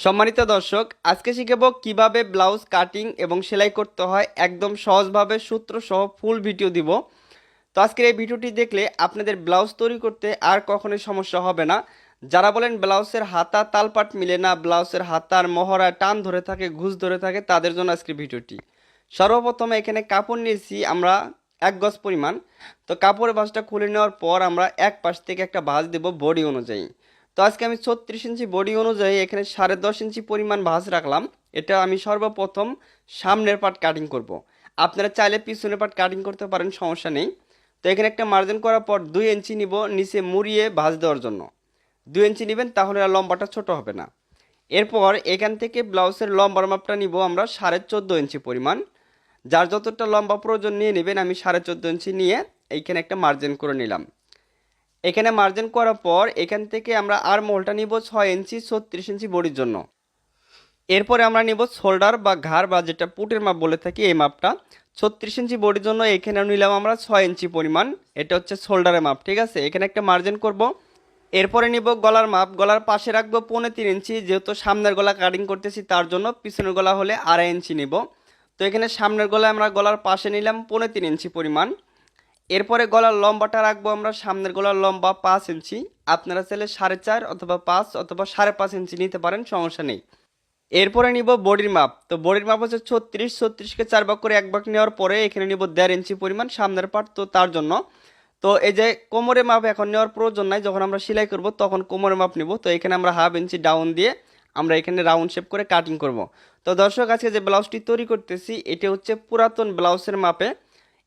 সম্মানিত দর্শক, আজকে শিখাবো কীভাবে ব্লাউজ কাটিং এবং সেলাই করতে হয়। একদম সহজভাবে সূত্র সহ ফুল ভিডিও দিব। তো আজকের এই ভিডিওটি দেখলে আপনাদের ব্লাউজ তৈরি করতে আর কখনোই সমস্যা হবে না। যারা বলেন ব্লাউজের হাতা তালপাট মিলে না, ব্লাউজের হাতার মহড়া টান ধরে থাকে, ঘুষ ধরে থাকে, তাদের জন্য আজকের ভিডিওটি। সর্বপ্রথমে এখানে কাপড় নিয়েছি আমরা এক গজ পরিমাণ। তো কাপড়ের ভাঁজটা খুলে নেওয়ার পর আমরা এক পাশ থেকে একটা ভাঁজ দেব বডি অনুযায়ী। তো আজকে আমি ছত্রিশ ইঞ্চি বডি অনুযায়ী এখানে সাড়ে দশ ইঞ্চি পরিমাণ ভাঁজ রাখলাম। এটা আমি সর্বপ্রথম সামনের পার্ট কাটিং করব। আপনারা চাইলে পিছনের পার্ট কাটিং করতে পারেন, সমস্যা নেই। তো এখানে একটা মার্জিন করার পর দুই ইঞ্চি নিব নিচে মুড়িয়ে ভাঁজ দেওয়ার জন্য। দুই ইঞ্চি নেবেন, তাহলে আর লম্বাটা ছোট হবে না। এরপর এখান থেকে ব্লাউজের লম্বার মাপটা নিব আমরা সাড়ে চোদ্দ ইঞ্চি পরিমাণ। যার যতটা লম্বা প্রয়োজন নিয়ে নেবেন, আমি সাড়ে চোদ্দ ইঞ্চি নিয়ে এইখানে একটা মার্জিন করে নিলাম। এখানে মার্জিন করার পর এখান থেকে আমরা আর মোলটা নিব ছয় ইঞ্চি, ছত্রিশ ইঞ্চি বডির জন্য। এরপরে আমরা নিব শোল্ডার বা ঘাড় বা যেটা পুটের মাপ বলে থাকি এই মাপটা। ছত্রিশ ইঞ্চি বডির জন্য এখানে নিলাম আমরা ছয় ইঞ্চি পরিমাণ। এটা হচ্ছে শোল্ডারের মাপ, ঠিক আছে? এখানে একটা মার্জিন করব। এরপরে নিব গলার মাপ। গলার পাশে রাখব পৌনে তিন ইঞ্চি। যেহেতু সামনের গলা কাটিং করতেছি, তার জন্য পিছনের গলা হলে আড়াই ইঞ্চি নিব। তো এখানে সামনের গলায় আমরা গলার পাশে নিলাম পৌনে তিন ইঞ্চি পরিমাণ। এরপরে গলার লম্বাটা রাখব আমরা, সামনের গলার লম্বা পাঁচ ইঞ্চি। আপনারা চাইলে সাড়ে চার অথবা পাঁচ অথবা সাড়ে পাঁচ ইঞ্চি নিতে পারেন, সমস্যা নেই। এরপরে নিব বডির মাপ। তো বডির মাপ হচ্ছে ছত্রিশ, ছত্রিশকে চার ভাগ করে এক ভাগ নেওয়ার পরে এখানে নিব দেড় ইঞ্চি পরিমাণ সামনের পাট, তো তার জন্য। তো এই যে কোমরের মাপ এখন নেওয়ার প্রয়োজন নাই, যখন আমরা সেলাই করব তখন কোমরের মাপ নিব। তো এখানে আমরা হাফ ইঞ্চি ডাউন দিয়ে আমরা এখানে রাউন্ড শেপ করে কাটিং করব। তো দর্শক, আজকে যে ব্লাউজটি তৈরি করতেছি, এটি হচ্ছে পুরাতন ব্লাউজের মাপে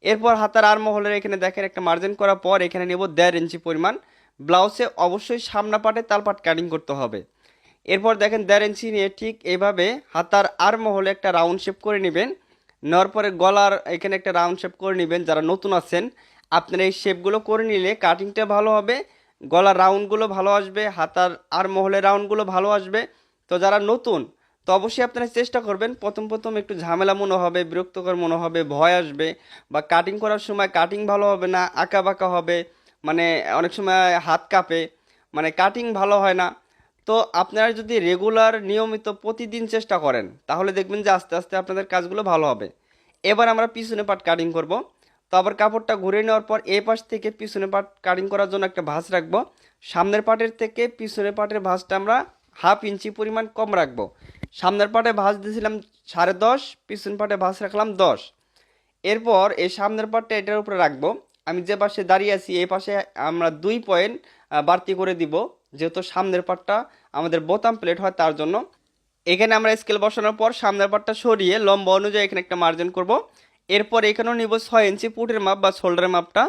এরপর হাতার আর মহলের এখানে দেখেন একটা মার্জিন করার পর এখানে নেব দেড় ইঞ্চি পরিমাণ। ব্লাউজে অবশ্যই সামনা পাটে তালপাট কাটিং করতে হবে। এরপর দেখেন দেড় ইঞ্চি নিয়ে ঠিক এইভাবে হাতার আর মহলে একটা রাউন্ড শেপ করে নেবেন। নেওয়ার পরে গলার এখানে একটা রাউন্ড শেপ করে নেবেন। যারা নতুন আছেন, আপনারা এই শেপগুলো করে নিলে কাটিংটা ভালো হবে। গলার রাউন্ডগুলো ভালো আসবে, হাতার আর মহলের রাউন্ডগুলো ভালো আসবে। তো যারা নতুন তো অবশ্যই আপনারা চেষ্টা করবেন। প্রথম প্রথম একটু ঝামেলা মনে হবে, বিরক্তকর মনে হবে, ভয় আসবে বা কাটিং করার সময় কাটিং ভালো হবে না আঁকা বাঁকা হবে মানে অনেক সময় হাত কাঁপে মানে কাটিং ভালো হয় না। তো আপনারা যদি রেগুলার নিয়মিত প্রতিদিন চেষ্টা করেন, তাহলে দেখবেন যে আস্তে আস্তে আপনাদের কাজগুলো ভালো হবে। এবার আমরা পিছনে পাট কাটিং করব। তো আবার কাপড়টা ঘুরে নেওয়ার পর এ পাশ থেকে পিছনে পাট কাটিং করার জন্য একটা ভাঁজ রাখব। সামনের পাটের থেকে পিছনের পাটের ভাঁজটা আমরা হাফ ইঞ্চি পরিমাণ কম রাখব। সামনের পাটে ভাঁজ দিয়েছিলাম সাড়ে দশ, পিছন পাটে ভাঁজ রাখলাম দশ। এরপর এই সামনের পাটটা এটার উপরে রাখব। আমি যে পাশে দাঁড়িয়ে আছি, এই পাশে আমরা দুই পয়েন্ট বাড়তি করে দিব, যেহেতু সামনের পাটটা আমাদের বোতাম প্লেট হয় তার জন্য। এখানে আমরা স্কেল বসানোর পর সামনের পাটটা সরিয়ে লম্বা অনুযায়ী এখানে একটা মার্জিন করব। এরপর এখানেও নিব ছয় ইঞ্চি পুটের মাপ বা শোল্ডারের মাপটা।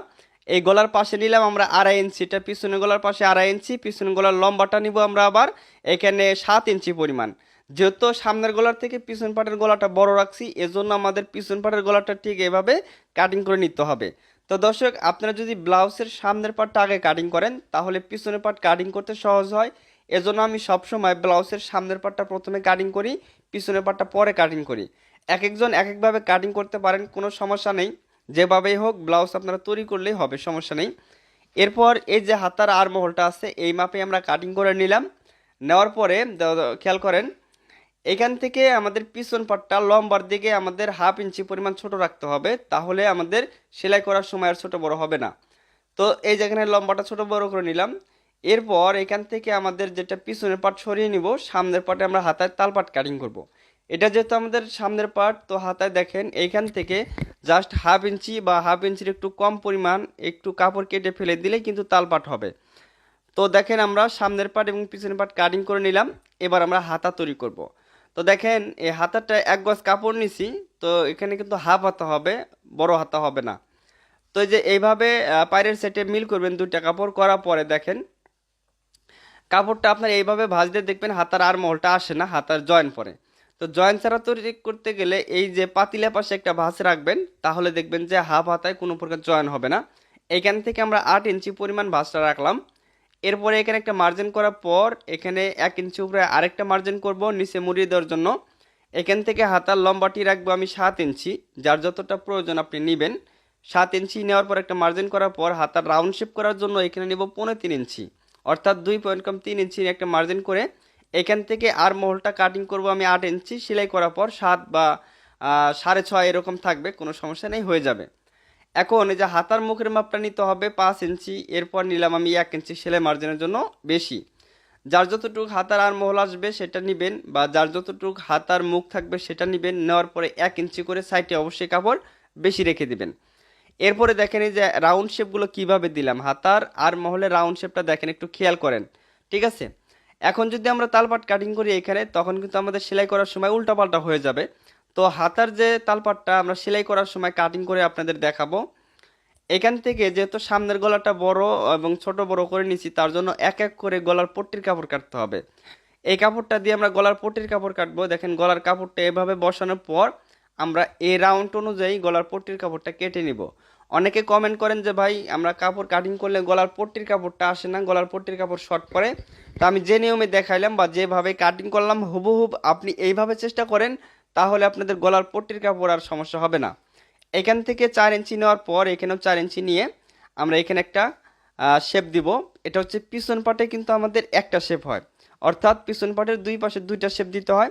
এই গলার পাশে নিলাম আমরা আড়াই ইঞ্চিটা পিছনে গলার পাশে আড়াই ইঞ্চি, পিছনে গলার লম্বাটা নিব আমরা আবার এখানে সাত ইঞ্চি পরিমাণ। যেহেতু সামনের গলার থেকে পিছন পাটের গলাটা বড় রাখছি, এজন্য আমাদের পিছন পাটের গলাটা ঠিক এভাবে কাটিং করে নিতে হবে। তো দর্শক, আপনারা যদি ব্লাউজের সামনের পাটটা আগে কাটিং করেন, তাহলে পিছনের পাট কাটিং করতে সহজ হয়। এজন্য আমি সবসময় ব্লাউজের সামনের পাটটা প্রথমে কাটিং করি, পিছনের পাটটা পরে কাটিং করি। এক একজন এক একভাবে কাটিং করতে পারেন, কোনো সমস্যা নেই। যেভাবেই হোক, ব্লাউজ আপনারা তৈরি করলেই হবে, সমস্যা নেই। এরপর এই যে হাতার আর মহলটা আছে, এই মাপে আমরা কাটিং করে নিলাম। নেওয়ার পরে খেয়াল করেন এখান থেকে আমাদের পিছন পাটটা লম্বার দিকে আমাদের হাফ ইঞ্চি পরিমাণ ছোট রাখতে হবে, তাহলে আমাদের সেলাই করার সময় আর ছোটো বড় হবে না তো এই যেখানে লম্বাটা ছোট বড় করে নিলাম এরপর এখান থেকে আমাদের যেটা পিছনের পাট সরিয়ে নিব, সামনের পাটে আমরা হাতায় তালপাট কাটিং করব। এটা যেহেতু আমাদের সামনের পাট, তো হাতায় দেখেন এইখান থেকে জাস্ট হাফ ইঞ্চি বা হাফ ইঞ্চির একটু কম পরিমাণ একটু কাপড় কেটে ফেলে দিলেই কিন্তু তালপাট হবে তো দেখেন আমরা সামনের পাট এবং পিছনের পাট কাটিং করে নিলাম, এবার আমরা হাতা তৈরি করব। তো দেখেন, এই হাতাটা এক গজ কাপড় নিছি, তো এখানে কিন্তু হাফ হাতা হবে, বড় হাতা হবে না। তো যে এইভাবে পায়ের সেটে মিল করবেন দুইটা কাপড় করার পরে দেখেন, কাপড়টা আপনার এইভাবে ভাঁজ দিয়ে দেখবেন হাতার আর মহলটা আসে না, হাতার জয়েন পরে। তো জয়েন ছাড়া তৈরি করতে গেলে এই যে পাতিলা পাশে একটা ভাঁজ রাখবেন, তাহলে দেখবেন যে হাফ হাতায় কোনো প্রকার জয়েন হবে না। এখান থেকে আমরা আট ইঞ্চি পরিমাণ ভাঁজটা রাখলাম। এরপরে এখানে একটা মার্জিন করার পর এখানে এক ইঞ্চি উপরে আরেকটা মার্জিন করব, নিচে মুড়িয়ে দেওয়ার জন্য। এখান থেকে হাতার লম্বাটি রাখব আমি সাত ইঞ্চি যার যতটা প্রয়োজন আপনি নেবেন। সাত ইঞ্চি নেওয়ার পর একটা মার্জিন করার পর হাতার রাউন্ড শেপ করার জন্য এখানে নেব পনেরো তিন ইঞ্চি অর্থাৎ দুই পয়েন্ট কম তিন ইঞ্চি একটা মার্জিন করে এখান থেকে আর মহলটা কাটিং করব আমি আট ইঞ্চি সেলাই করার পর সাত বা সাড়ে ছয় এরকম থাকবে, কোনো সমস্যা নেই, হয়ে যাবে। এখন এই যে হাতার মুখের মাপটা নিতে হবে পাঁচ ইঞ্চি, এরপর নিলাম আমি এক ইঞ্চি সেলাই মার্জিনের জন্য বেশি। যার যতটুকু হাতার আর মহল আসবে সেটা নেবেন বা যার যতটুকু হাতার মুখ থাকবে সেটা নেবেন, নেওয়ার পরে এক ইঞ্চি করে সাইডে অবশ্যই কাপড় বেশি রেখে দিবেন। এরপরে দেখেন এই যে রাউন্ড শেপগুলো কীভাবে দিলাম, হাতার আর মহলের রাউন্ড শেপটা দেখেন একটু খেয়াল করেন, ঠিক আছে? এখন যদি আমরা তালপাট কাটিং করি এখানে, তখন কিন্তু আমাদের সেলাই করার সময় উল্টাপাল্টা হয়ে যাবে। তো হাতার যে তালপাটটা আমরা সেলাই করার সময় কাটিং করে আপনাদের দেখাবো। এখান থেকে যেহেতু সামনের গলাটা বড় এবং ছোট বড় করে নিছি, তার জন্য এক এক করে গলার পট্টির কাপড় কাটতে হবে। এই কাপড়টা দিয়ে আমরা গলার পট্টির কাপড় কাটবো। দেখেন গলার কাপড়টা এভাবে বসানোর পর আমরা এই রাউন্ড অনুযায়ী গলার পট্টির কাপড়টা কেটে নিব। অনেকে কমেন্ট করেন যে, ভাই, আমরা কাপড় কাটিং করলে গলার পট্টির কাপড়টা আসে না, গলার পট্টির কাপড় শর্ট পরে? তো আমি যে নিয়মে দেখাইলাম বা যেভাবে কাটিং করলাম হুবহুব আপনি এইভাবে চেষ্টা করেন। তাহলে আপনাদের গলার পট্টির কাপড় আর সমস্যা হবে না। এখান থেকে চার ইঞ্চি নেওয়ার পর এখানেও চার ইঞ্চি নিয়ে আমরা এখানে একটা শেপ দিব। এটা হচ্ছে পিছন পাটে কিন্তু আমাদের একটা শেপ হয়। অর্থাৎ পিছন পাটের দুই পাশে দুইটা শেপ দিতে হয়।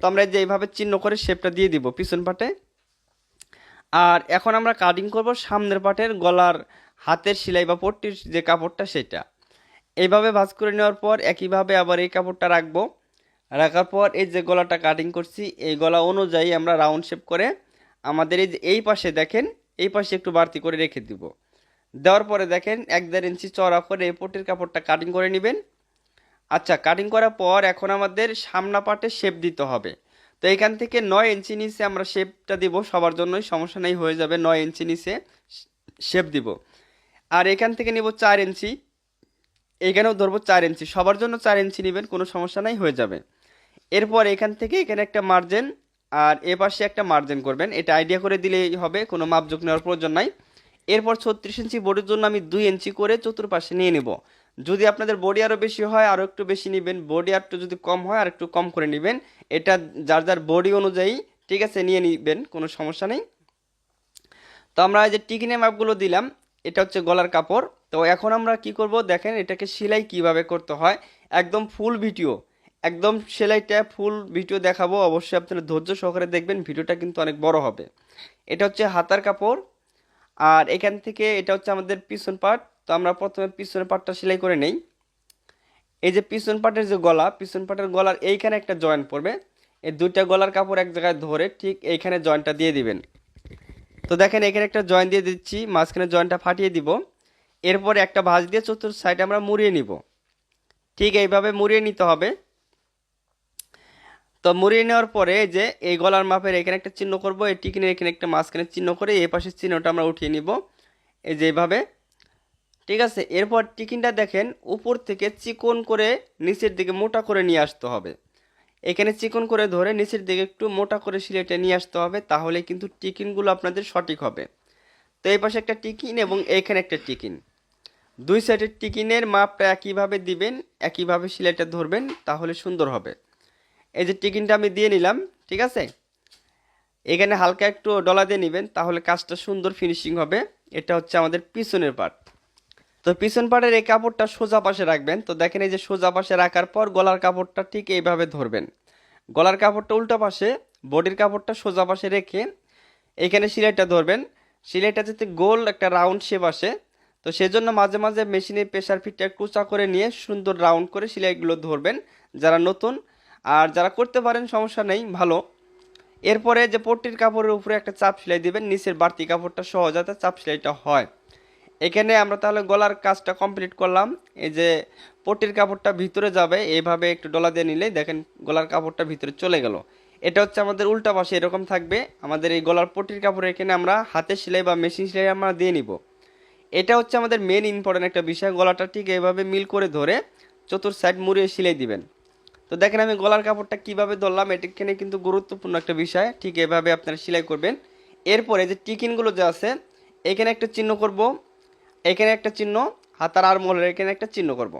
তো আমরা যে এইভাবে চিহ্ন করে শেপটা দিয়ে দিব পিছন পাটে। আর এখন আমরা কাটিং করব সামনের পাটের গলার হাতের সেলাই বা পট্টির যে কাপড়টা সেটা। এইভাবে ভাজ করে নেওয়ার পর একইভাবে আবার এই কাপড়টা রাখব। রাখার পর এই যে গলাটা কাটিং করছি, এই গলা অনুযায়ী আমরা রাউন্ড শেপ করে আমাদের এই যে এই পাশে দেখেন, এই পাশে একটু বাড়তি করে রেখে দিব। দেওয়ার পরে দেখেন এক দেড় ইঞ্চি চড়া করে এই কাপড়টা কাটিং করে নেবেন। আচ্ছা কাটিং করার পর এখন আমাদের সামনা পাটে শেপ দিতে হবে। তো এখান থেকে নয় ইঞ্চি নিচে আমরা শেপটা দিব, সবার জন্যই সমস্যা নেই, হয়ে যাবে নয় ইঞ্চি নিচে শেপ দিব। আর এখান থেকে নিব চার ইঞ্চি এখানেও ধরবো চার ইঞ্চি সবার জন্য চার ইঞ্চি নেবেন, কোনো সমস্যা নাই, হয়ে যাবে। এরপর এখান থেকে এখানে একটা মার্জিন আর এ পাশে একটা মার্জিন করবেন। এটা আইডিয়া করে দিলেই হবে, কোনো মাপযোগ নেওয়ার প্রয়োজন নাই। এরপর ছত্রিশ ইঞ্চি বডির জন্য আমি দুই ইঞ্চি করে চতুর্পাশে নিয়ে নেব। যদি আপনাদের বডি আরও বেশি হয় আরও একটু বেশি নেবেন। বডি আর একটু যদি কম হয় আর একটু কম করে নেবেন। এটা যার যার বডি অনুযায়ী, ঠিক আছে, নিয়ে নেবেন, কোনো সমস্যা নেই। তো আমরা এই যে টিকিনে মাপগুলো দিলাম, এটা হচ্ছে গলার কাপড়। তো এখন আমরা কি করব? দেখেন, এটাকে সেলাই কীভাবে করতে হয়? একদম ফুল ভিডিও একদম সেলাইটা ফুল ভিডিও দেখাবো, অবশ্যই আপনারা ধৈর্য সহকারে দেখবেন, ভিডিওটা কিন্তু অনেক বড় হবে। এটা হচ্ছে হাতার কাপড়, আর এখান থেকে এটা হচ্ছে আমাদের পিছন পার্ট তো আমরা প্রথমে পিছনের পার্টটা সেলাই করে নেই। এই যে পিছন পাটের যে গলা, পিছন পাটের গলার এইখানে একটা জয়েন্ট পড়বে। এই দুইটা গলার কাপড় এক জায়গায় ধরে ঠিক এইখানে জয়েন্টটা দিয়ে দিবেন। তো দেখেন, এখানে একটা জয়েন্ট দিয়ে দিচ্ছি, মাঝখানে জয়েন্টটা ফাটিয়ে দিব। এরপরে একটা ভাঁজ দিয়ে চতুর্থ সাইডে আমরা মুড়িয়ে নিব। ঠিক এইভাবে মুড়িয়ে নিতে হবে। তো মুড়িয়ে নেওয়ার পরে যে এই গলার মাপের এখানে একটা চিহ্ন করব, এই টিকিনের এখানে একটা মাঝখানে চিহ্ন করে এই পাশের চিহ্নটা আমরা উঠিয়ে নিব। এই যে এইভাবে। ঠিক আছে? এরপর টিকিনটা দেখেন, উপর থেকে চিকন করে নিচের দিকে মোটা করে নিয়ে আসতে হবে। এখানে চিকন করে ধরে নিচের দিকে একটু মোটা করে সিলেটে নিয়ে আসতে হবে, তাহলে কিন্তু টিকিনগুলো আপনাদের সঠিক হবে। তো এই পাশে একটা টিকিন এবং এইখানে একটা টিকিন। দুই সাইডের টিকিনের মাপটা একইভাবে দিবেন, একইভাবে সিলাইটা ধরবেন, তাহলে সুন্দর হবে। এই যে টিকিনটা আমি দিয়ে নিলাম, ঠিক আছে? এখানে হালকা একটু ডলা দিয়ে নেবেন, তাহলে কাজটা সুন্দর ফিনিশিং হবে। এটা হচ্ছে আমাদের পিছনের পার্ট তো পিছন পাটের এই কাপড়টা সোজা পাশে রাখবেন। তো দেখেন এই যে সোজা পাশে রাখার পর গলার কাপড়টা ঠিক এইভাবে ধরবেন। গলার কাপড়টা উল্টা পাশে, বডির কাপড়টা সোজা পাশে রেখে এখানে সিলাইটা ধরবেন। সিলাইটা যাতে গোল একটা রাউন্ড শেপ আসে। তো সেজন্য মাঝে মাঝে মেশিনে প্রেশার ফিটটা একটু উঁচা করে নিয়ে সুন্দর রাউন্ড করে সিলাইগুলো ধরবেন। যারা নতুন আর যারা করতে পারেন, সমস্যা নেই, ভালো। এরপরে যে পট্টির কাপড়ের উপরে একটা চাপ সেলাই দিবেন, নিচের বাড়তি কাপড়টা সহ যাতে চাপ সেলাইটা হয়। এখানে আমরা তাহলে গলার কাজটা কমপ্লিট করলাম। এই যে পট্টির কাপড়টা ভিতরে যাবে, এইভাবে একটু ডলা দিয়ে নিলেই দেখেন গলার কাপড়টা ভিতরে চলে গেল। এটা হচ্ছে আমাদের উল্টা পাশে, এরকম থাকবে। আমাদের এই গলার পট্টির কাপড় এখানে আমরা হাতের সেলাই বা মেশিন সেলাই আমরা দিয়ে নিব। এটা হচ্ছে আমাদের মেন ইম্পর্টেন্ট একটা বিষয়। গলাটা ঠিক এইভাবে মিল করে ধরে চতুর সাইড মুড়িয়ে সেলাই দিবেন। তো দেখেন আমি গলার কাপড়টা কীভাবে ধরলাম এটিখানে কিন্তু গুরুত্বপূর্ণ একটা বিষয়। ঠিক এভাবে আপনারা সেলাই করবেন। এরপরে যে টিকিনগুলো যে আছে, এখানে একটা চিহ্ন করব। এখানে একটা চিহ্ন, হাতার আর মোলের এখানে একটা চিহ্ন করব।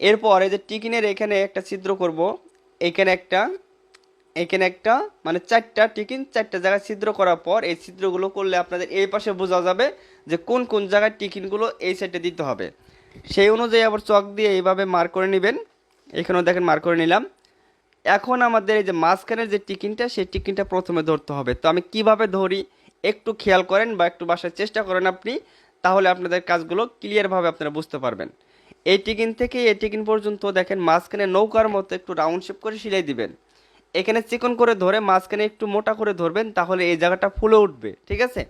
এরপর যে টিকিনের এখানে একটা ছিদ্র করব। এখানে একটা এখানে একটা মানে চারটা টিকিন চারটা জায়গায় ছিদ্র করার পর এই ছিদ্রগুলো করলে আপনাদের এই পাশে বোঝা যাবে যে কোন কোন জায়গায় টিকিনগুলো এই সাইডে দিতে হবে। সেই অনুযায়ী আবার চক দিয়ে এইভাবে মার করে নেবেন। এখানেও দেখেন মার করে নিলাম। এখন আমাদের এই যে মাঝখানের যে টিকিনটা, সেই টিকিনটা প্রথমে ধরতে হবে। তো আমি কীভাবে ধরি, একটু খেয়াল করেন বা একটু বাসার চেষ্টা করেন আপনি, তাহলে আপনাদের কাজগুলো ক্লিয়ারভাবে আপনারা বুঝতে পারবেন। এই টিকিন থেকে এই টিকিন পর্যন্ত দেখেন মাঝখানে নৌকার মতো একটু রাউন্ড শেপ করে সিলাই দিবেন। এখানে চিকন করে ধরে মাঝখানে একটু মোটা করে ধরবেন, তাহলে এই জায়গাটা ফুলে উঠবে, ঠিক আছে?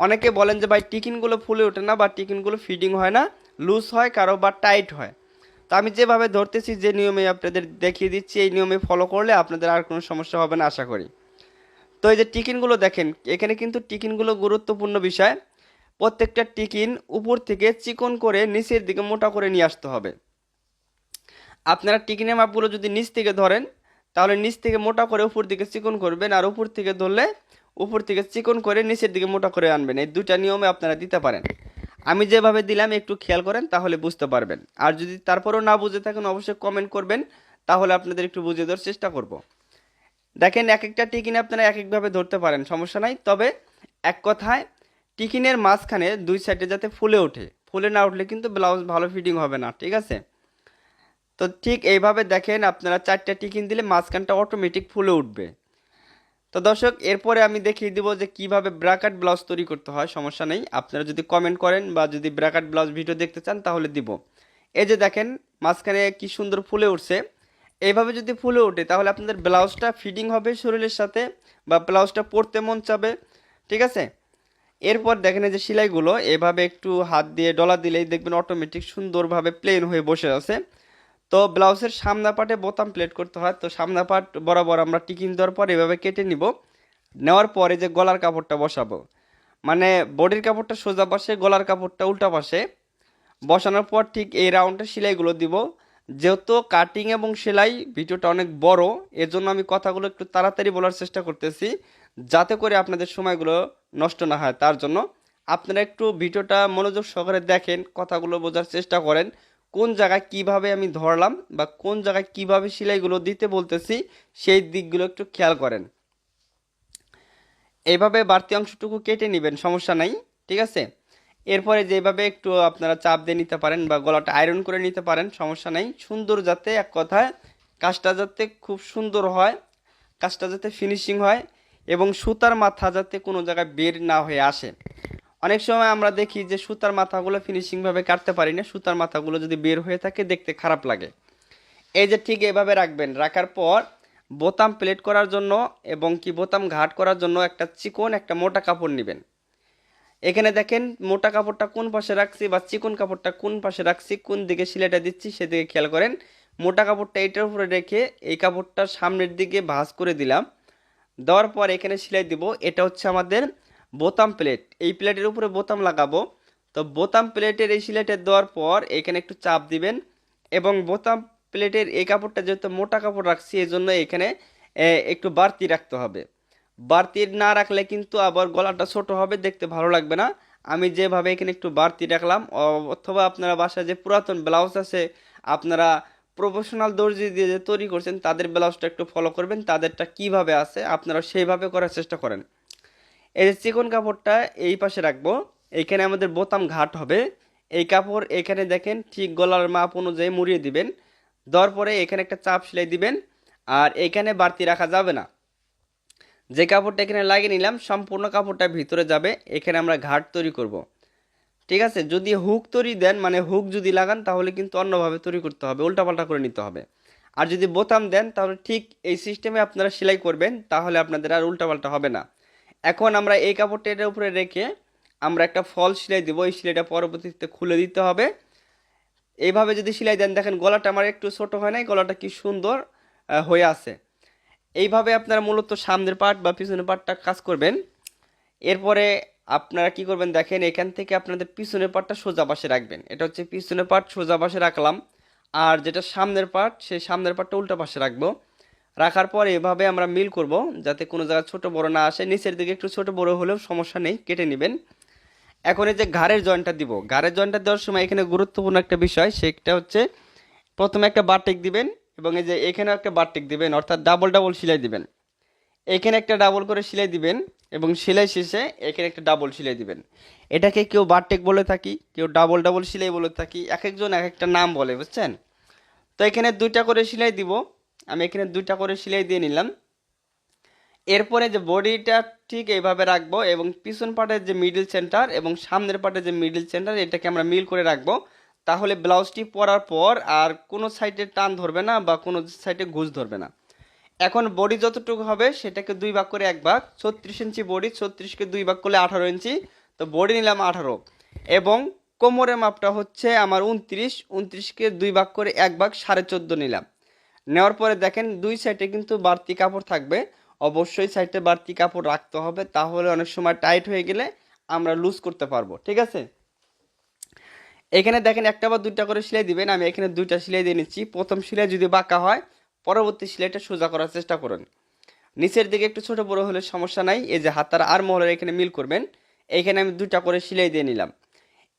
অনেকে বলেন যে, ভাই, টিকিনগুলো ফুলে ওঠে না বা টিকিনগুলো ফিডিং হয় না লুজ হয় কারও বা টাইট হয়। তো আমি যেভাবে ধরতেছি, যে নিয়মে আপনাদের দেখিয়ে দিচ্ছি, এই নিয়মে ফলো করলে আপনাদের আর কোনো সমস্যা হবে না, আশা করি। তো এই যে টিকিনগুলো দেখেন, এখানে কিন্তু টিকিনগুলো গুরুত্বপূর্ণ বিষয়। প্রত্যেকটা টিকিন উপর থেকে চিকন করে নিচের দিকে মোটা করে নিয়ে আসতে হবে। আপনারা টিকিনের মাপগুলো যদি নিচ থেকে ধরেন, তাহলে নিচ থেকে মোটা করে উপর দিকে চিকন করবেন আর উপর থেকে ধরলে উপর থেকে চিকন করে নিচের দিকে মোটা করে আনবেন। এই দুটা নিয়মে আপনারা দিতে পারেন। আমি যেভাবে দিলাম, একটু খেয়াল করেন, তাহলে বুঝতে পারবেন। আর যদি তারপরেও না বুঝে থাকেন, অবশ্যই কমেন্ট করবেন, তাহলে আপনাদের একটু বুঝিয়ে দেওয়ার চেষ্টা করব। দেখেন এক একটা টিকিন আপনারা এক একভাবে ধরতে পারেন, সমস্যা নাই। তবে এক কথায়, টিকিনের মাঝখানে দুই সাইডে যাতে ফুলে ওঠে। ফুলে না উঠলে কিন্তু ব্লাউজ ভালো ফিটিং হবে না, ঠিক আছে? তো ঠিক এইভাবে দেখেন, আপনারা চারটা টিকিন দিলে মাঝখানটা অটোমেটিক ফুলে উঠবে। তো দর্শক, এরপরে আমি দেখিয়ে দিব যে কীভাবে ব্র্যাকেট ব্লাউজ তৈরি করতে হয়, সমস্যা নেই। আপনারা যদি কমেন্ট করেন বা যদি ব্র্যাকেট ব্লাউজ ভিডিও দেখতে চান, তাহলে দিব। এই যে দেখেন, মাঝখানে কি সুন্দর ফুলে উঠছে। এইভাবে যদি ফুলে ওঠে, তাহলে আপনাদের ব্লাউজটা ফিটিং হবে শরীরের সাথে বা ব্লাউজটা পরতে মন চাবে, ঠিক আছে? এরপর দেখেন যে সেলাইগুলো, এভাবে একটু হাত দিয়ে ডলা দিলেই দেখবেন অটোমেটিক সুন্দরভাবে প্লেন হয়ে বসে আছে। তো ব্লাউজের সামনা পাটে বোতাম প্লেট করতে হয়। তো সামনা পাট বরাবর আমরা টিকিন দেওয়ার পর এভাবে কেটে নিব। নেওয়ার পরে যে গলার কাপড়টা বসাবো। মানে বডির কাপড়টা সোজা পাশে, গলার কাপড়টা উল্টা পাশে। বসানোর পর ঠিক এই রাউন্ডে সেলাইগুলো দিব। যেহেতু কাটিং এবং সেলাই ভিডিওটা অনেক বড় এর জন্য আমি কথাগুলো একটু তাড়াতাড়ি বলার চেষ্টা করতেছি। যাতে করে আপনাদের সময়গুলো নষ্ট না হয়। তার জন্য আপনারা একটু ভিডিওটা মনোযোগ সহকারে দেখেন, কথাগুলো বোঝার চেষ্টা করেন। কোন জায়গায় কীভাবে আমি ধরলাম বা কোন জায়গায় কীভাবে সেলাইগুলো দিতে বলতেছি, সেই দিকগুলো একটু খেয়াল করেন। এইভাবে বাড়তি অংশটুকু কেটে নেবেন, সমস্যা নাই, ঠিক আছে? এরপরে যেভাবে একটু আপনারা চাপ দিয়ে নিতে পারেন বা গলাটা আয়রন করে নিতে পারেন, সমস্যা নেই। সুন্দর যাতে এক কথায় কাজটা যাতে খুব সুন্দর হয়, কাজটা যাতে ফিনিশিং হয় এবং সুতার মাথা যাতে কোনো জায়গায় বের না হয়ে আসে। অনেক সময় আমরা দেখি যে সুতার মাথাগুলো ফিনিশিংভাবে কাটতে পারি না, সুতার মাথাগুলো যদি বের হয়ে থাকে দেখতে খারাপ লাগে। এই যে ঠিক এভাবে রাখবেন, রাখার পর বোতাম প্লেট করার জন্য এবং কি বোতাম ঘাট করার জন্য একটা চিকন একটা মোটা কাপড় নেবেন। এখানে দেখেন মোটা কাপড়টা কোন পাশে রাখছি বা চিকন কাপড়টা কোন পাশে রাখছি, কোন দিকে সিলাইটা দিচ্ছি সেদিকে খেয়াল করেন। মোটা কাপড়টা এটার উপরে রেখে এই কাপড়টা সামনের দিকে ভাঁজ করে দিলাম। দেওয়ার পর এখানে সেলাই দিব, এটা হচ্ছে আমাদের বোতাম প্লেট। এই প্লেটের উপরে বোতাম লাগাবো। তো বোতাম প্লেটের এই সিলাইটা দেওয়ার পর এখানে একটু চাপ দিবেন এবং বোতাম প্লেটের এই কাপড়টা যেহেতু মোটা কাপড় রাখছি এই জন্য এখানে একটু বাড়তি রাখতে হবে। বাড়তি না রাখলে কিন্তু আবার গলাটা ছোট হবে, দেখতে ভালো লাগবে না। আমি যেভাবে এখানে একটু বাড়তি রাখলাম অথবা আপনারা বাসায় যে পুরাতন ব্লাউজ আছে, আপনারা প্রফেশনাল দর্জি দিয়ে যে তৈরি করছেন, তাদের ব্লাউজটা একটু ফলো করবেন, তাদেরটা কীভাবে আছে, আপনারা সেইভাবে করার চেষ্টা করেন। এই যে চিকন কাপড়টা এই পাশে রাখব। এইখানে আমাদের বোতাম ঘাট হবে। এই কাপড় এখানে দেখেন ঠিক গলার মাপ অনুযায়ী মুড়িয়ে দিবেন। দেওয়ার পরে এখানে একটা চাপ সেলাই দিবেন আর এখানে বাড়তি রাখা যাবে না। যে কাপড়টা এখানে লাগিয়ে নিলাম, সম্পূর্ণ কাপড়টা ভিতরে যাবে। এখানে আমরা ঘাট তৈরি করব। ঠিক আছে? যদি হুক তৈরি দেন মানে হুক যদি লাগান, তাহলে কিন্তু অন্যভাবে তৈরি করতে হবে, উল্টাপাল্টা করে নিতে হবে। আর যদি বোতাম দেন, তাহলে ঠিক এই সিস্টেমে আপনারা সেলাই করবেন, তাহলে আপনাদের আর উল্টাপাল্টা হবে না। এখন আমরা এই কাপড়টা এটার উপরে রেখে আমরা একটা ফল সেলাই দেবো। এই সেলাইটা পরবর্তীতে খুলে দিতে হবে। এইভাবে যদি সেলাই দেন, দেখেন গলাটা আমার একটু ছোট হয় নাই, গলাটা কি সুন্দর হয়ে আছে। এইভাবে আপনারা মূলত সামনের পার্ট বা পিছনের পার্টটা কাজ করবেন। এরপরে আপনারা কি করবেন, দেখেন এখান থেকে আপনাদের পিছনের পার্টটা সোজা পাশে রাখবেন। এটা হচ্ছে পিছনের পার্ট সোজা পাশে রাখলাম। আর যেটা সামনের পার্ট সেই সামনের পার্টটা উল্টা পাশে রাখব। রাখার পর এভাবে আমরা মিল করব যাতে কোনো জায়গায় ছোট বড় না আসে। নিচের দিকে একটু ছোট বড় হলেও সমস্যা নেই, কেটে নেবেন। এখন এই যে ঘাড়ের জয়েন্টটা দিব, ঘাড়ের জয়েন্টটা দেওয়ার সময় এখানে গুরুত্বপূর্ণ একটা বিষয়, সেটা হচ্ছে প্রথমে একটা বারটেক দিবেন এবং এই যে এখানেও একটা বারটেক দিবেন, অর্থাৎ ডাবল ডাবল সেলাই দিবেন। এখানে একটা ডাবল করে সেলাই দিবেন এবং সেলাই শেষে এখানে একটা ডাবল সেলাই দিবেন। এটাকে কেউ বারটেক বলে থাকি, কেউ ডাবল ডাবল সেলাই বলে থাকি, এক একজন এক একটা নাম বলে, বুঝছেন? তো এখানে দুইটা করে সেলাই দিব। আমি এখানে দুইটা করে সেলাই দিয়ে নিলাম। এরপরে যে বডিটা ঠিক এইভাবে রাখব এবং পিছন পার্টের যে মিডিল সেন্টার এবং সামনের পার্টের যে মিডিল সেন্টার এটাকে আমরা মিল করে রাখব। তাহলে ব্লাউজটি পরার পর আর কোনো সাইডে টান ধরবে না বা কোনো সাইডে ঘুষ ধরবে না। এখন বডি যতটুকু হবে সেটাকে দুই ভাগ করে এক ভাগ, ছত্রিশ ইঞ্চি বডি, ছত্রিশকে দুই ভাগ করলে আঠারো ইঞ্চি, তো বডি নিলাম আঠারো। এবং কোমরের মাপটা হচ্ছে আমার উনত্রিশ, উনত্রিশকে দুই ভাগ করে এক ভাগ সাড়ে চোদ্দ নিলাম। নেওয়ার পরে দেখেন দুই সাইডে কিন্তু বাড়তি কাপড় থাকবে। অবশ্যই সাইডে বাড়তি কাপড় রাখতে হবে, তাহলে অনেক সময় টাইট হয়ে গেলে আমরা লুজ করতে পারব, ঠিক আছে? এখানে দেখেন একটা বা দুইটা করে সেলাই দিবেন, আমি এখানে দুইটা সেলাই দিয়ে নিচ্ছি। প্রথম সেলাই যদি বাঁকা হয়, পরবর্তী সেলাইটা সোজা করার চেষ্টা করুন। নিচের দিকে একটু ছোট বড় হলে সমস্যা নাই, এই যে হাতার আর মহলের এখানে মিল করবেন এইখানে আমি দুইটা করে সেলাই দিয়ে নিলাম।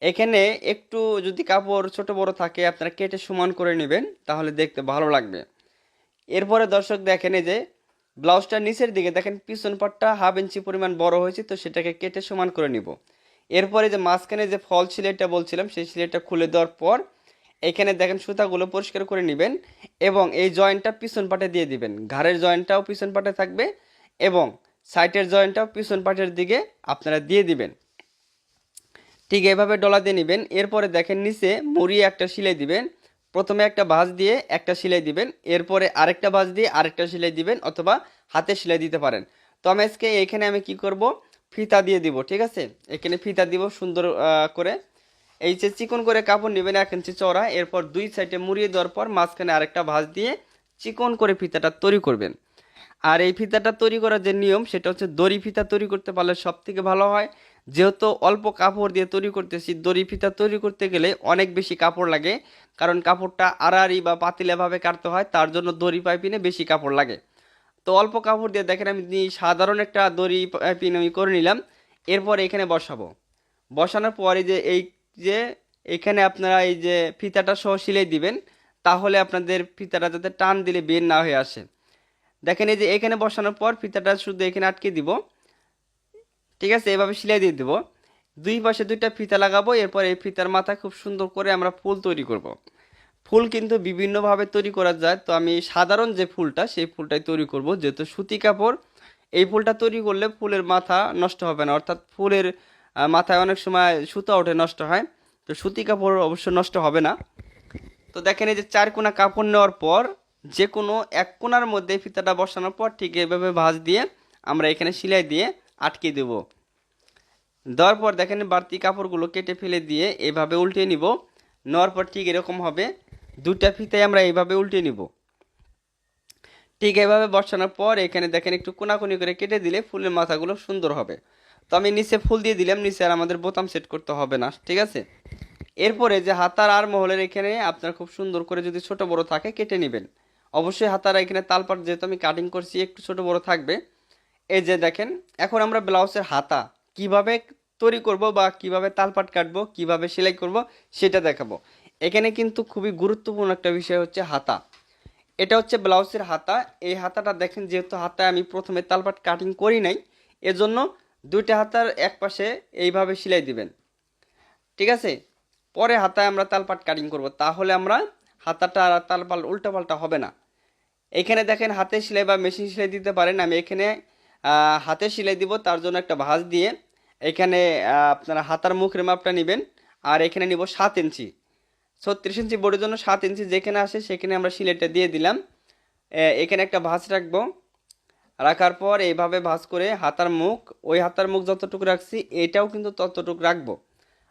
এখানে একটু যদি কাপড় ছোট বড় থাকে, আপনারা কেটে সমান করে নেবেন, তাহলে দেখতে ভালো লাগবে। এরপরে দর্শক দেখেন এই যে ব্লাউজটার নিচের দিকে, দেখেন পিছন পাটটা হাফ ইঞ্চি পরিমাণ বড় হয়েছে, তো সেটাকে কেটে সমান করে নিব। এরপরে যে মাঝখানে যে ফল সিলাইটা বলছিলাম, সেই সিলাইটা খুলে দেওয়ার পর এখানে দেখেন সুতাগুলো পরিষ্কার করে নেবেন এবং এই জয়েন্টটা পিছন পাটে দিয়ে দিবেন। ঘাড়ের জয়েন্টটাও পিছন পাটে থাকবে এবং সাইটের জয়েন্টটাও পিছন পাটের দিকে আপনারা দিয়ে দিবেন। ঠিক এভাবে ডলা দিয়ে নেবেন। এরপরে দেখেন নিচে মুড়িয়ে একটা সেলাই দিবেন। প্রথমে একটা ভাঁজ দিয়ে একটা সেলাই দিবেন, এরপরে আরেকটা ভাঁজ দিয়ে আরেকটা সেলাই দিবেন অথবা হাতে সেলাই দিতে পারেন। তো আমি আজকে এখানে আমি কি করব? ফিতা দিয়ে দিব, ঠিক আছে? এখানে ফিতা দিব সুন্দর করে। এই যে চিকন করে কাপড় নেবেন এক ইঞ্চি চওড়া, এরপর দুই সাইডে মুড়িয়ে দেওয়ার পর মাঝখানে আরেকটা ভাঁজ দিয়ে চিকন করে ফিতাটা তৈরি করবেন। আর এই ফিতাটা তৈরি করার যে নিয়ম, সেটা হচ্ছে দড়ি ফিতা তৈরি করতে পারলে সব থেকে ভালো হয়। যেহেতু অল্প কাপড় দিয়ে তৈরি করতেছি, দড়ি ফিতা তৈরি করতে গেলে অনেক বেশি কাপড় লাগে। কারণ কাপড়টা আড়াআড়ি বা পাতিলাভাবে কাটতে হয়, তার জন্য দড়ি পাইপিনে বেশি কাপড় লাগে। তো অল্প কাপড় দিয়ে দেখেন, আমি সাধারণ একটা দড়ি পাইপিন আমি করে নিলাম। এরপর এখানে বসাবো। বসানোর পরে যে এই যে এখানে আপনারা এই যে ফিতাটা সহ সিলাই দিবেন, তাহলে আপনাদের ফিতাটা যাতে টান দিলে বের না হয়ে আসে। দেখেন এই যে এখানে বসানোর পর ফিতাটা শুধু এখানে আটকে দিব। ঠিক আছে, এভাবে সেলাই দিয়ে দেবো। দুই পাশে দুইটা ফিতা লাগাবো, এরপর এই ফিতার মাথা খুব সুন্দর করে আমরা ফুল তৈরি করব। ফুল কিন্তু বিভিন্নভাবে তৈরি করা যায়, তো আমি সাধারণ যে ফুলটা, সেই ফুলটাই তৈরি করব। যেহেতু সুতি কাপড়, এই ফুলটা তৈরি করলে ফুলের মাথা নষ্ট হবে না। অর্থাৎ ফুলের মাথায় অনেক সময় সুতা ওঠে, নষ্ট হয়। তো সুতি কাপড় অবশ্য নষ্ট হবে না। তো দেখেন এই যে চার কোনা কাপড় নেওয়ার পর, যে কোনো এক কোনার মধ্যে ফিতাটা বসানোর পর ঠিক এভাবে ভাঁজ দিয়ে আমরা এখানে সেলাই দিয়ে আটকে দেব। দেওয়ার পর দেখেন বাড়তি কাপড়গুলো কেটে ফেলে দিয়ে এভাবে উল্টে নিব। নেওয়ার পর ঠিক এরকম হবে দুটা ফিতায় আমরা এইভাবে উল্টে নিব। ঠিক এভাবে বসানোর পর এখানে দেখেন একটু কোনাকুনি করে কেটে দিলে ফুলের মাথাগুলো সুন্দর হবে। তো আমি নিচে ফুল দিয়ে দিলাম, নিচে আর আমাদের বোতাম সেট করতে হবে না, ঠিক আছে? এরপরে যে হাতার আর মহলের এখানে আপনার খুব সুন্দর করে যদি ছোট বড় থাকে কেটে নেবেন। অবশ্যই হাতার এখানে তালপাট যেহেতু আমি কাটিং করছি, একটু ছোট বড় থাকবে। এই যে দেখেন, এখন আমরা ব্লাউজের হাতা কীভাবে তৈরি করব বা কীভাবে তালপাট কাটবো, কীভাবে সেলাই করব সেটা দেখাবো। এখানে কিন্তু খুবই গুরুত্বপূর্ণ একটা বিষয় হচ্ছে হাতা। এটা হচ্ছে ব্লাউজের হাতা। এই হাতাটা দেখেন, যেহেতু হাতায় আমি প্রথমে তালপাট কাটিং করি নাই, এজন্য দুইটা হাতার এক পাশে এইভাবে সেলাই দিবেন। ঠিক আছে? পরে হাতায় আমরা তালপাট কাটিং করব, তাহলে আমরা হাতাটা আর তালপাল উল্টাপাল্টা হবে না। এখানে দেখেন, হাতে সেলাই বা মেশিন সেলাই দিতে পারেন। আমি এখানে হাতে সেলাই দিব, তার জন্য একটা ভাঁজ দিয়ে এখানে আপনারা হাতার মুখের মাপটা নেবেন, আর এখানে নিব সাত ইঞ্চি। ছত্রিশ ইঞ্চি বোর্ডের জন্য সাত ইঞ্চি যেখানে আসে সেখানে আমরা সিলাইটা দিয়ে দিলাম। এখানে একটা ভাঁজ রাখব। রাখার পর এইভাবে ভাঁজ করে হাতার মুখ, ওই হাতার মুখ যতটুকু রাখছি, এটাও কিন্তু ততটুকু রাখব।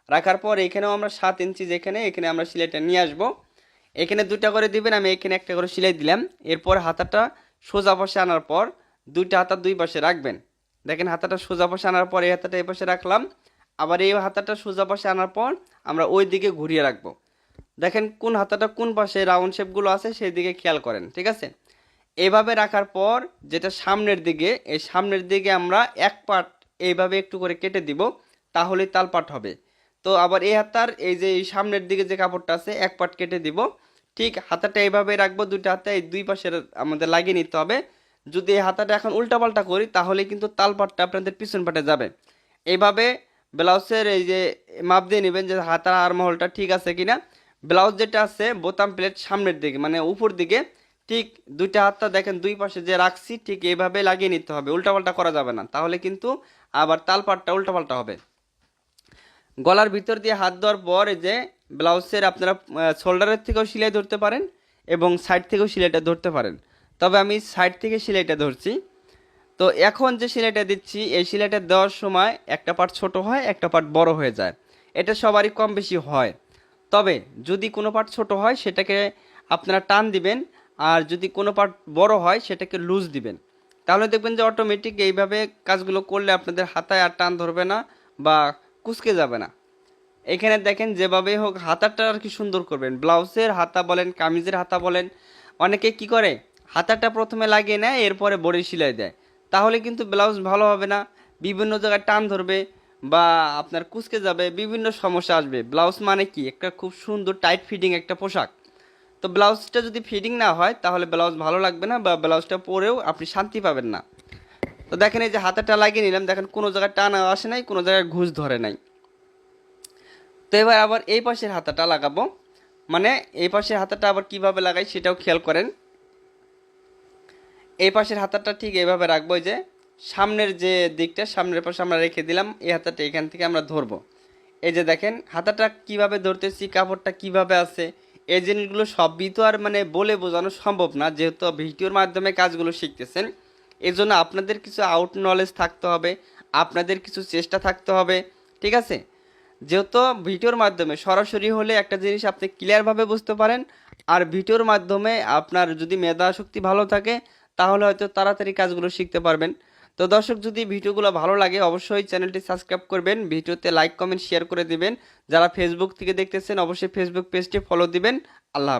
রাখার পর এখানেও আমরা সাত ইঞ্চি যেখানে, এখানে আমরা সিলাইটা নিয়ে আসব। এখানে দুটা করে দিবেন, আমি এখানে একটা করে সিলাই দিলাম। এরপর হাতাটা সোজা পাশে আনার পর দুইটা হাতা দুই পাশে রাখবেন। দেখেন হাতাটা সোজা পাশে আনার পর এই হাতাটা এই পাশে রাখলাম। আবার এই হাতাটা সোজা পাশে আনার পর আমরা ওই দিকে ঘুরিয়ে রাখব। দেখেন কোন হাতাটা কোন পাশে রাউন্ড শেপগুলো আছে সেই দিকে খেয়াল করেন, ঠিক আছে? এইভাবে রাখার পর যেটা সামনের দিকে, এই সামনের দিকে আমরা এক পাট এইভাবে একটু করে কেটে দিব, তাহলেই তালপাট হবে। তো আবার এই হাতার এই যে এই সামনের দিকে যে কাপড়টা আছে, এক পাট কেটে দিব। ঠিক হাতাটা এইভাবে রাখব, দুইটা হাতে এই দুই পাশে আমাদের লাগিয়ে নিতে হবে। যদি এই হাতাটা এখন উল্টাপাল্টা করি, তাহলে কিন্তু তালপাটটা আপনাদের পিছন পাটে যাবে। এইভাবে ব্লাউজের এই যে মাপ দিয়ে নেবেন যে হাতার আর মহলটা ঠিক আছে কিনা, ব্লাউজ যেটা আছে বোতাম প্লেট সামনের দিকে মানে উপর দিকে, ঠিক দুইটা হাতটা দেখেন দুই পাশে যে রাখছি, ঠিক এইভাবে লাগিয়ে নিতে হবে, উল্টাপাল্টা করা যাবে না। তাহলে কিন্তু আবার তালপাটটা উল্টাপাল্টা হবে। গলার ভিতর দিয়ে হাত দেওয়ার পর যে ব্লাউজের আপনারা শোল্ডারের থেকেও সেলাই ধরতে পারেন এবং সাইড থেকেও সেলাইটা ধরতে পারেন। তবে আমি সাইড থেকে সেলাইটা ধরছি। তো এখন যে সেলাইটা দিচ্ছি, এই সেলাইটা দেওয়ার সময় একটা পার্ট ছোট হয়, একটা পার্ট বড় হয়ে যায়। এটা সবারই কম বেশি হয়। তবে যদি কোনো পার্ট ছোট হয়, সেটাকে আপনারা টান দিবেন। আর যদি কোনো পার্ট বড় হয়, সেটাকে লুজ দিবেন। তাহলে দেখবেন যে অটোমেটিক এইভাবে কাজগুলো করলে আপনাদের হাতায় আর টান ধরবে না বা কুচকে যাবে না। এখানে দেখেন যেভাবে হোক হাতাটা আর কি সুন্দর করবেন। ব্লাউজের হাতা বলেন, কামিজের হাতা বলেন, অনেকে কি করে? হাতাটা প্রথমে লাগিয়ে নেয়, এরপরে বড়ি সেলাই দেয়। তাহলে কিন্তু ব্লাউজ ভালো হবে না, বিভিন্ন জায়গায় টান ধরবে বা আপনার কুচকে যাবে, বিভিন্ন সমস্যা আসবে। ব্লাউজ মানে কি? একটা খুব সুন্দর টাইট ফিটিং একটা পোশাক। তো ব্লাউজটা যদি ফিটিং না হয়, তাহলে ব্লাউজ ভালো লাগবে না বা ব্লাউজটা পরেও আপনি শান্তি পাবেন না। তো দেখেন এই যে হাতাটা লাগিয়ে নিলাম, দেখেন কোনো জায়গায় টান আসে নাই, কোনো জায়গায় ঘুষ ধরে নাই। তো এবার আবার এই পাশের হাতাটা লাগাবো। মানে এই পাশের হাতাটা আবার কীভাবে লাগাই সেটাও খেয়াল করেন। এই পাশের হাতাটা ঠিক এইভাবে রাখব যে, সামনের যে দিকটা, সামনের পাশে আমরা রেখে দিলাম, এই হাতাটা এখান থেকে আমরা ধরবো। এই যে দেখেন, হাতাটা কীভাবে ধরতেছি, কাপড়টা কীভাবে আছে, এই জিনিসগুলো সবই তো আর মানে বলে বোঝানো সম্ভব না, যেহেতু ভিডিওর মাধ্যমে কাজগুলো শিখতেছেন। এই জন্য আপনাদের কিছু আউট নলেজ থাকতে হবে, আপনাদের কিছু চেষ্টা থাকতে হবে, ঠিক আছে? যেহেতু ভিডিওর মাধ্যমে সরাসরি হলে একটা জিনিস আপনি ক্লিয়ারভাবে বুঝতে পারেন, আর ভিডিওর মাধ্যমে আপনার যদি মেধা শক্তি ভালো থাকে তাহলে হয়তো তাড়াতাড়ি কাজগুলো শিখতে পারবেন। তো দর্শক, যদি ভিডিওগুলো ভালো লাগে, অবশ্যই চ্যানেলটি সাবস্ক্রাইব করবেন, ভিডিওতে লাইক কমেন্ট শেয়ার করে দিবেন। যারা ফেসবুক থেকে দেখতেছেন, অবশ্যই ফেসবুক পেজটি ফলো দিবেন। আল্লাহ